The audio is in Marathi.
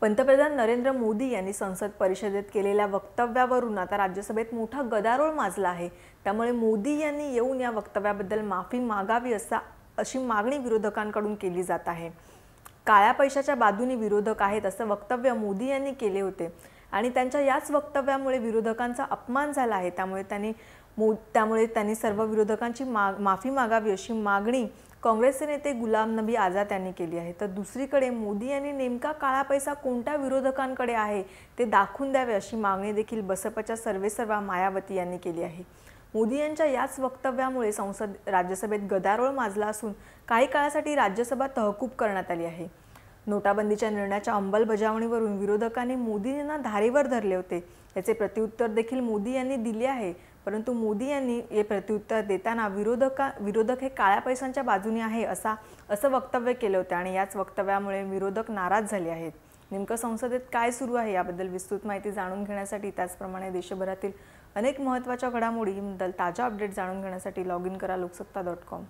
पंतप्रधान नरेंद्र मोदी यांनी संसद परिषदेत केलेल्या वक्तव्यावरून आता राज्यसभेत मोठा गदारोळ माजला आहे. त्यामुळे मोदी यांनी येऊन या वक्तव्याबद्दल माफी मागावी असा अशी मागणी विरोधकांकडून केली जात आहे. काळ्या पैशाच्या बाजूने विरोधक आहेत असं वक्तव्य मोदी यांनी केले होते. आणि त्यांच्या याच वक्तव्यामुळे विरोधकांचा अपमान झाला आहे. त्यामुळे त्यांनी मो त्यामुळे त्यांनी सर्व विरोधकांची माग माफी मागावी अशी मागणी काँग्रेसचे नेते गुलाम नबी आझाद यांनी केली आहे. तर दुसरीकडे मोदी यांनी नेमका काळा पैसा कोणत्या विरोधकांकडे आहे ते दाखवून द्यावे अशी मागणी देखील बसपच्या सर्वेसर्वा मायावती यांनी केली आहे. मोदी यांच्या याच वक्तव्यामुळे संसद राज्यसभेत गदारोळ माजला असून काही काळासाठी राज्यसभा तहकूब करण्यात आली आहे. नोटाबंदीच्या निर्णयाच्या अंमलबजावणीवरून विरोधकांनी मोदींना धारेवर धरले होते. याचे प्रत्युत्तर देखील मोदी यांनी दिले आहे. परंतु मोदी यांनी हे प्रत्युत्तर देताना विरोधका विरोधक हे काळ्या पैशांच्या बाजूने आहे असा असं वक्तव्य केलं होतं आणि याच वक्तव्यामुळे विरोधक नाराज झाले आहेत. नेमकं संसदेत काय सुरू आहे याबद्दल विस्तृत माहिती जाणून घेण्यासाठी त्याचप्रमाणे देशभरातील अनेक महत्त्वाच्या घडामोडीबद्दल ताज्या अपडेट जाणून घेण्यासाठी लॉग इन करा लोकसत्ता डॉट कॉम